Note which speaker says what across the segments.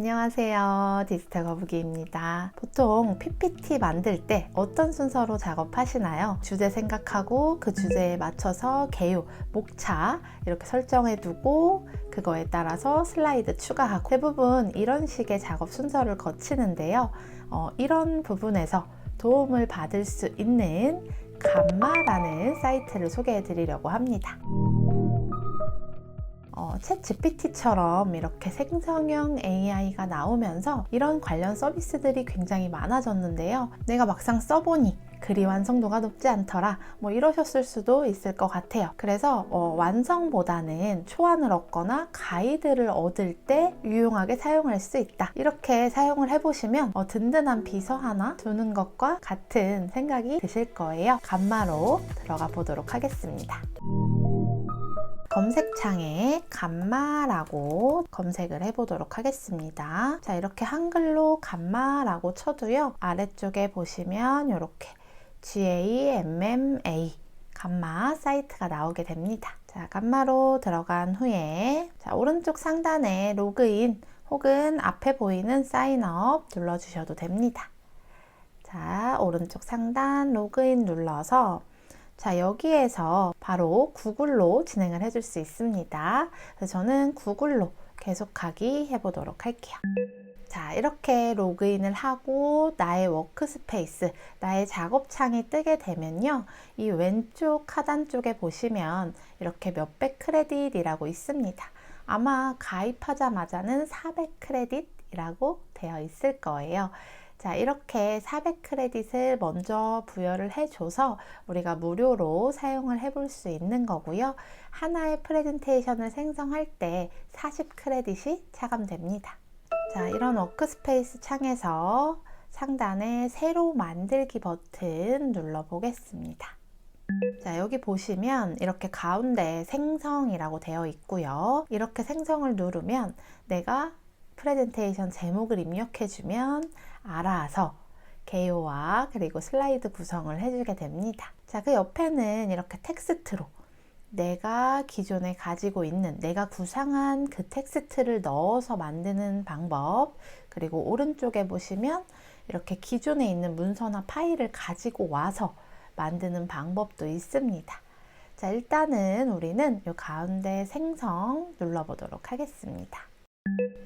Speaker 1: 안녕하세요. 디지털 거북이입니다. 보통 PPT 만들 때 어떤 순서로 작업하시나요? 주제 생각하고 그 주제에 맞춰서 개요, 목차 이렇게 설정해 두고 그거에 따라서 슬라이드 추가하고 대부분 이런 식의 작업 순서를 거치는데요. 어, 이런 부분에서 도움을 받을 수 있는 감마라는 사이트를 소개해 드리려고 합니다. 어, 챗 GPT처럼 이렇게 생성형 AI가 나오면서 이런 관련 서비스들이 굉장히 많아졌는데요. 내가 막상 써보니 글이 완성도가 높지 않더라. 뭐 이러셨을 수도 있을 것 같아요. 그래서 어, 완성보다는 초안을 얻거나 가이드를 얻을 때 유용하게 사용할 수 있다. 이렇게 사용을 해보시면 어, 든든한 비서 하나 두는 것과 같은 생각이 드실 거예요. 감마로 들어가 보도록 하겠습니다. 검색창에 감마라고 검색을 해보도록 하겠습니다. 자, 이렇게 한글로 감마라고 쳐도요. 아래쪽에 보시면 이렇게 GAMMA 감마 사이트가 나오게 됩니다. 자, 감마로 들어간 후에 자, 오른쪽 상단에 로그인 혹은 앞에 보이는 사인업 눌러주셔도 됩니다. 자, 오른쪽 상단 로그인 눌러서 자, 여기에서 바로 구글로 진행을 해줄 수 있습니다. 그래서 저는 구글로 계속하기 해보도록 할게요. 자, 이렇게 로그인을 하고 나의 워크스페이스, 나의 작업창이 뜨게 되면요. 이 왼쪽 하단 쪽에 보시면 이렇게 몇백 크레딧이라고 있습니다. 아마 가입하자마자는 400 크레딧이라고 되어 있을 거예요. 자, 이렇게 400 크레딧을 먼저 부여를 해줘서 우리가 무료로 사용을 해볼 수 있는 거고요. 하나의 프레젠테이션을 생성할 때 40 크레딧이 차감됩니다. 자, 이런 워크스페이스 창에서 상단에 새로 만들기 버튼 눌러 보겠습니다. 자, 여기 보시면 이렇게 가운데 생성이라고 되어 있고요. 이렇게 생성을 누르면 내가 프레젠테이션 제목을 입력해주면 알아서 개요와 그리고 슬라이드 구성을 해주게 됩니다. 자, 그 옆에는 이렇게 텍스트로 내가 기존에 가지고 있는 내가 구상한 그 텍스트를 넣어서 만드는 방법 그리고 오른쪽에 보시면 이렇게 기존에 있는 문서나 파일을 가지고 와서 만드는 방법도 있습니다. 자, 일단은 우리는 이 가운데 생성 눌러보도록 하겠습니다.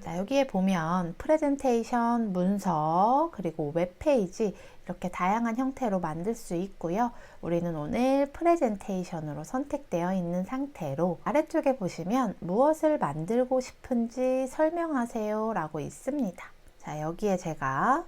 Speaker 1: 자, 여기에 보면 프레젠테이션, 문서, 그리고 웹페이지 이렇게 다양한 형태로 만들 수 있고요. 우리는 오늘 프레젠테이션으로 선택되어 있는 상태로 아래쪽에 보시면 무엇을 만들고 싶은지 설명하세요 라고 있습니다. 자, 여기에 제가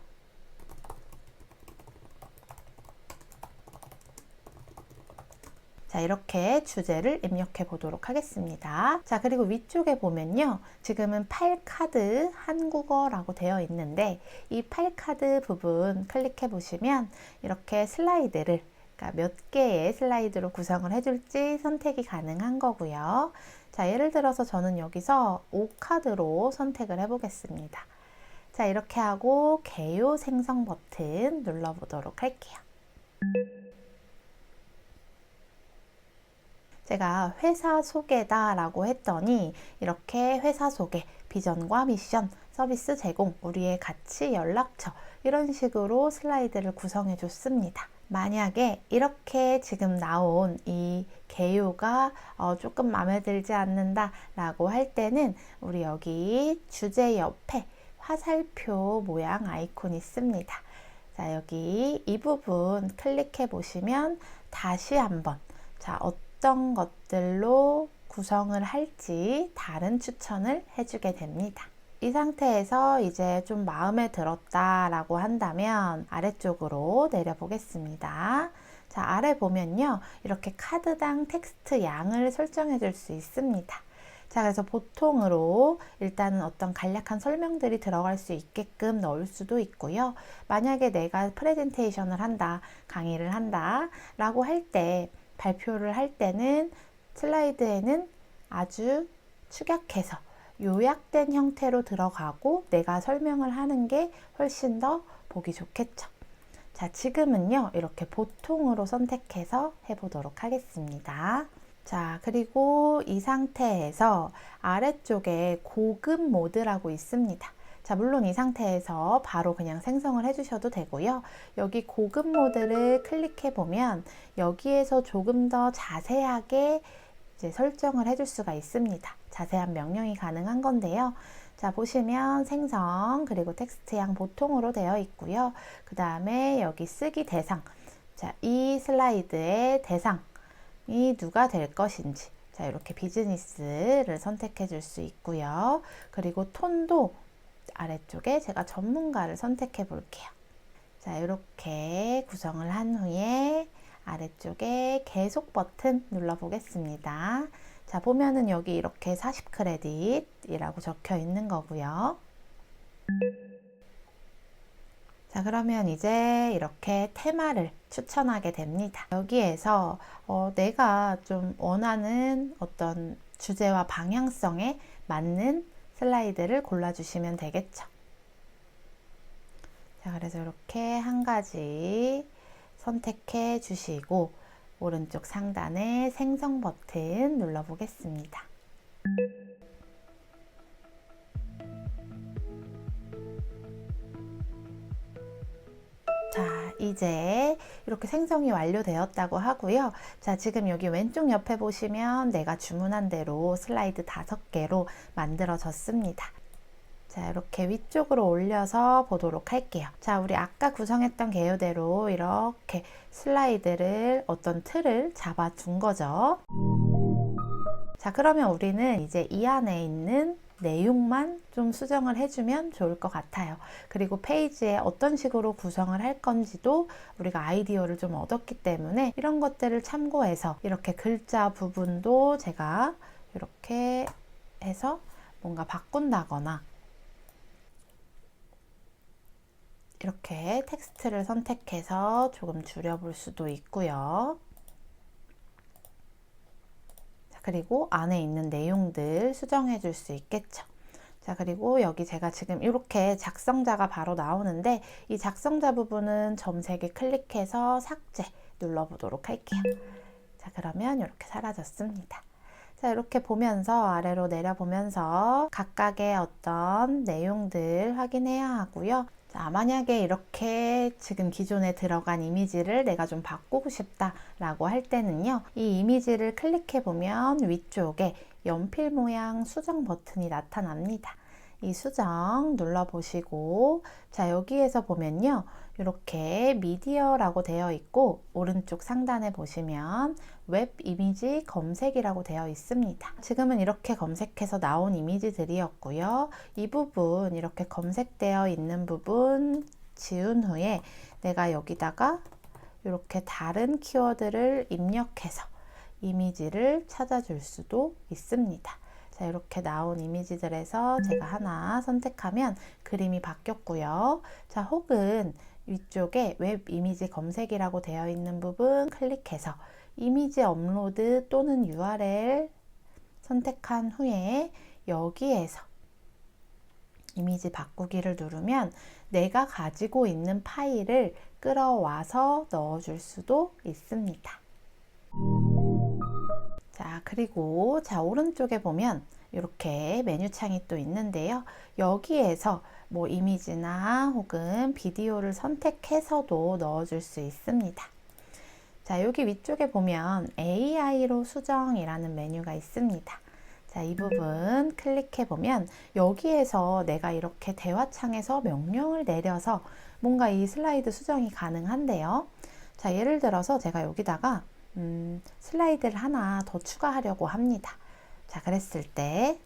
Speaker 1: 자, 이렇게 주제를 입력해 보도록 하겠습니다. 자, 그리고 위쪽에 보면요. 지금은 8카드 한국어라고 되어 있는데 이 8카드 부분 클릭해 보시면 이렇게 슬라이드를 그러니까 몇 개의 슬라이드로 구성을 해줄지 선택이 가능한 거고요. 자, 예를 들어서 저는 여기서 5카드로 선택을 해보겠습니다. 자, 이렇게 하고 개요 생성 버튼 눌러보도록 할게요. 제가 회사 소개다라고 했더니 이렇게 회사 소개, 비전과 미션, 서비스 제공, 우리의 가치 연락처 이런 식으로 슬라이드를 구성해 줬습니다. 만약에 이렇게 지금 나온 이 개요가 어 조금 마음에 들지 않는다 라고 할 때는 우리 여기 주제 옆에 화살표 모양 아이콘 있습니다. 자, 여기 이 부분 클릭해 보시면 다시 한번 자, 어떤 것들로 구성을 할지 다른 추천을 해주게 됩니다. 이 상태에서 이제 좀 마음에 들었다라고 한다면 아래쪽으로 내려보겠습니다. 자, 아래 보면요. 이렇게 카드당 텍스트 양을 설정해 줄 수 있습니다. 자, 그래서 보통으로 일단은 어떤 간략한 설명들이 들어갈 수 있게끔 넣을 수도 있고요. 만약에 내가 프레젠테이션을 한다, 강의를 한다, 라고 할 때, 발표를 할 때는 슬라이드에는 아주 축약해서 요약된 형태로 들어가고 내가 설명을 하는 게 훨씬 더 보기 좋겠죠. 자, 지금은요, 이렇게 보통으로 선택해서 해보도록 하겠습니다. 자, 그리고 이 상태에서 아래쪽에 고급 모드라고 있습니다. 자, 물론 이 상태에서 바로 그냥 생성을 해주셔도 되고요. 여기 고급 모드를 클릭해 보면 여기에서 조금 더 자세하게 설정을 해줄 수가 있습니다. 자세한 명령이 가능한 건데요. 자, 보시면 생성, 그리고 텍스트양 보통으로 되어 있고요. 그 다음에 여기 쓰기 대상. 자, 이 슬라이드의 대상이 누가 될 것인지. 자, 이렇게 비즈니스를 선택해 줄 수 있고요. 그리고 톤도 아래쪽에 제가 전문가를 선택해 볼게요. 자, 이렇게 구성을 한 후에 아래쪽에 계속 버튼 눌러 보겠습니다. 자, 보면은 여기 이렇게 40 크레딧이라고 적혀 있는 거고요. 자, 그러면 이제 이렇게 테마를 추천하게 됩니다. 여기에서 어, 내가 좀 원하는 어떤 주제와 방향성에 맞는 슬라이드를 골라주시면 되겠죠. 자, 그래서 이렇게 한 가지 선택해 주시고 오른쪽 상단에 생성 버튼 눌러 보겠습니다. 이제 이렇게 생성이 완료되었다고 하고요. 자, 지금 여기 왼쪽 옆에 보시면 내가 주문한 대로 슬라이드 다섯 개로 만들어졌습니다. 자, 이렇게 위쪽으로 올려서 보도록 할게요. 자, 우리 아까 구성했던 개요대로 이렇게 슬라이드를 어떤 틀을 잡아둔 거죠. 자, 그러면 우리는 이제 이 안에 있는 내용만 좀 수정을 해주면 좋을 것 같아요. 그리고 페이지에 어떤 식으로 구성을 할 건지도 우리가 아이디어를 좀 얻었기 때문에 이런 것들을 참고해서 이렇게 글자 부분도 제가 이렇게 해서 뭔가 바꾼다거나 이렇게 텍스트를 선택해서 조금 줄여볼 수도 있고요. 자, 그리고 안에 있는 내용들 수정해 줄 수 있겠죠. 자, 그리고 여기 제가 지금 이렇게 작성자가 바로 나오는데 이 작성자 부분은 점세개 클릭해서 삭제 눌러보도록 할게요. 자, 그러면 이렇게 사라졌습니다. 자, 이렇게 보면서 아래로 내려보면서 각각의 어떤 내용들 확인해야 하고요. 자, 만약에 이렇게 지금 기존에 들어간 이미지를 내가 좀 바꾸고 싶다라고 할 때는요, 이 이미지를 클릭해 보면 위쪽에 연필 모양 수정 버튼이 나타납니다. 이 수정 눌러보시고, 자, 여기에서 보면요, 이렇게 미디어라고 되어 있고, 오른쪽 상단에 보시면 웹 이미지 검색이라고 되어 있습니다. 지금은 이렇게 검색해서 나온 이미지들이었고요. 이 부분, 이렇게 검색되어 있는 부분 지운 후에 내가 여기다가 이렇게 다른 키워드를 입력해서 이미지를 찾아줄 수도 있습니다. 자, 이렇게 나온 이미지들에서 제가 하나 선택하면 그림이 바뀌었고요. 자, 혹은 위쪽에 웹 이미지 검색이라고 되어 있는 부분 클릭해서 이미지 업로드 또는 URL 선택한 후에 여기에서 이미지 바꾸기를 누르면 내가 가지고 있는 파일을 끌어와서 넣어줄 수도 있습니다. 자, 그리고 자, 오른쪽에 보면 이렇게 메뉴창이 또 있는데요. 여기에서 뭐 이미지나 혹은 비디오를 선택해서도 넣어줄 수 있습니다. 자, 여기 위쪽에 보면 AI로 수정이라는 메뉴가 있습니다. 자, 이 부분 클릭해 보면 여기에서 내가 이렇게 대화창에서 명령을 내려서 뭔가 이 슬라이드 수정이 가능한데요. 자, 예를 들어서 제가 여기다가 음, 슬라이드를 하나 더 추가하려고 합니다. 자, 그랬을 때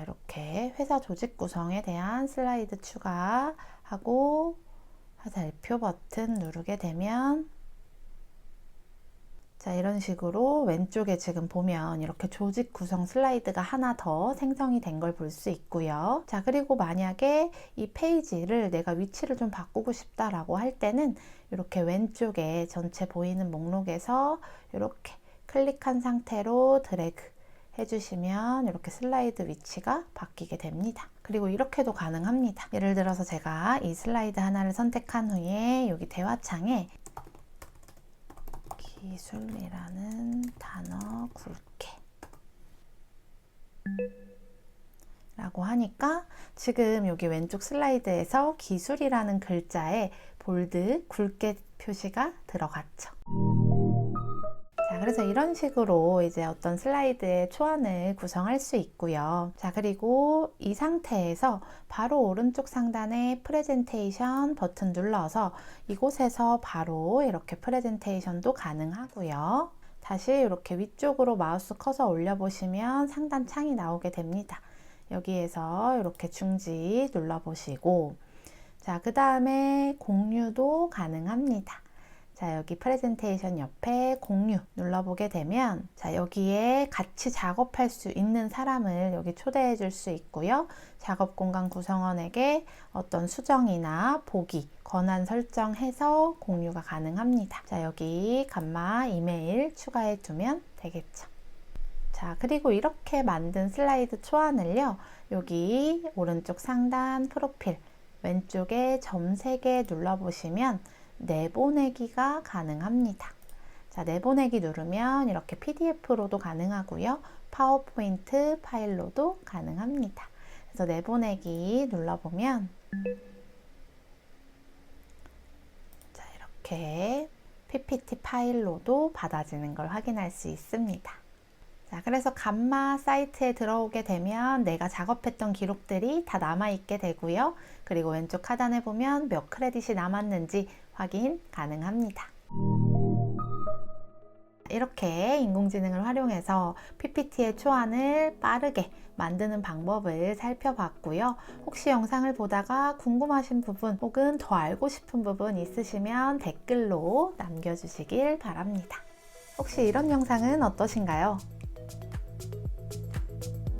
Speaker 1: 자, 이렇게 회사 조직 구성에 대한 슬라이드 추가하고 화살표 버튼 누르게 되면 자, 이런 식으로 왼쪽에 지금 보면 이렇게 조직 구성 슬라이드가 하나 더 생성이 된 걸 볼 수 있고요. 자, 그리고 만약에 이 페이지를 내가 위치를 좀 바꾸고 싶다라고 할 때는 이렇게 왼쪽에 전체 보이는 목록에서 이렇게 클릭한 상태로 드래그 해주시면 이렇게 슬라이드 위치가 바뀌게 됩니다. 그리고 이렇게도 가능합니다. 예를 들어서 제가 이 슬라이드 하나를 선택한 후에 여기 대화창에 기술이라는 단어 굵게 라고 하니까 지금 여기 왼쪽 슬라이드에서 기술이라는 글자에 볼드 굵게 표시가 들어갔죠. 자, 그래서 이런 식으로 이제 어떤 슬라이드의 초안을 구성할 수 있고요. 자, 그리고 이 상태에서 바로 오른쪽 상단에 프레젠테이션 버튼 눌러서 이곳에서 바로 이렇게 프레젠테이션도 가능하고요. 다시 이렇게 위쪽으로 마우스 커서 올려보시면 상단 창이 나오게 됩니다. 여기에서 이렇게 중지 눌러보시고, 자, 그 다음에 공유도 가능합니다. 자, 여기 프레젠테이션 옆에 공유 눌러보게 되면, 자, 여기에 같이 작업할 수 있는 사람을 여기 초대해 줄 수 있고요. 작업 공간 구성원에게 어떤 수정이나 보기, 권한 설정해서 공유가 가능합니다. 자, 여기 감마 이메일 추가해 두면 되겠죠. 자, 그리고 이렇게 만든 슬라이드 초안을요, 여기 오른쪽 상단 프로필, 왼쪽에 점 3개 눌러보시면 내보내기가 가능합니다. 자, 내보내기 누르면 이렇게 PDF로도 가능하고요. 파워포인트 파일로도 가능합니다. 그래서 내보내기 눌러보면 자, 이렇게 PPT 파일로도 받아지는 걸 확인할 수 있습니다. 자, 그래서 감마 사이트에 들어오게 되면 내가 작업했던 기록들이 다 남아있게 되고요. 그리고 왼쪽 하단에 보면 몇 크레딧이 남았는지 확인 가능합니다. 이렇게 인공지능을 활용해서 PPT의 초안을 빠르게 만드는 방법을 살펴봤고요. 혹시 영상을 보다가 궁금하신 부분 혹은 더 알고 싶은 부분 있으시면 댓글로 남겨주시길 바랍니다. 혹시 이런 영상은 어떠신가요?